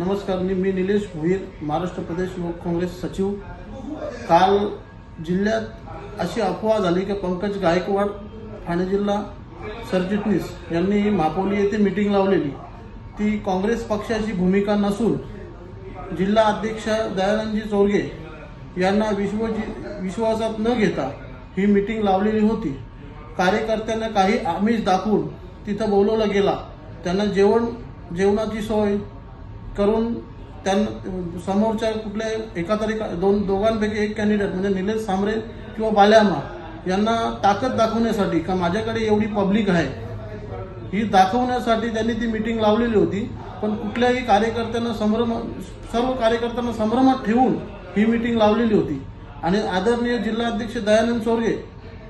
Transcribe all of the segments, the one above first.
नमस्कार मी मी निलेश भोईर महाराष्ट्र प्रदेश युवक काँग्रेस सचिव. काल जिल्ह्यात अशी अफवा झाली की पंकज गायकवाड ठाणे जिल्हा सरचिटणीस यांनी मापोली येथे मिटिंग लावलेली. ती काँग्रेस पक्षाची भूमिका नसून जिल्हा अध्यक्ष दयानंदजी चोरगे यांना विश्वजी विश्वासात न घेता ही मिटिंग लावलेली होती. कार्यकर्त्यांना काही आमिष दाखवून तिथं बोलवलं गेला. त्यांना जेवण जेवणाची सोय करून त्यांना समोरच्या कुठल्या एका तरी दोन दोघांपैकी एक कॅन्डिडेट म्हणजे निलेश सांबरे किंवा बाल्यामा यांना ताकद दाखवण्यासाठी का माझ्याकडे एवढी पब्लिक आहे? ही दाखवण्यासाठी त्यांनी ती मिटिंग लावलेली होती. पण कुठल्याही कार्यकर्त्यांना संभ्रम सर्व कार्यकर्त्यांना संभ्रमात ठेवून ही मिटिंग लावलेली होती. आणि आदरणीय जिल्हाध्यक्ष दयानंद सोरगे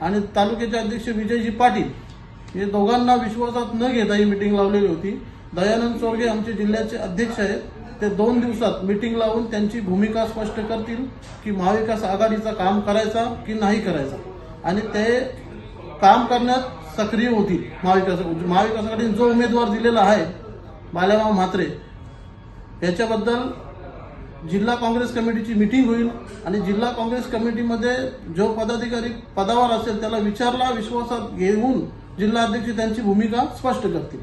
आणि तालुक्याचे अध्यक्ष विजयजी पाटील हे दोघांना विश्वासात न घेता ही मिटिंग लावलेली होती. दयानंद चोरगे आमचे जिल्ह्याचे अध्यक्ष आहेत. ते दोन दिवसात मीटिंग लावून त्यांची भूमिका स्पष्ट करतील की महाविकास आघाडीचा काम करायचा की नाही करायचा. आणि ते काम करण्यात सक्रिय होतील. महाविकास म्हणजे महाविकास आघाडीने जो उमेदवार दिलेला आहे बाल्यामाव म्हात्रे याच्याबद्दल जिल्हा काँग्रेस कमिटीची मीटिंग होईल आणि जिल्हा काँग्रेस कमिटीमध्ये जो पदाधिकारी पदावर असेल त्याला विचारला विश्वासात घेऊन जिल्हा अध्यक्ष त्यांची भूमिका स्पष्ट करतील.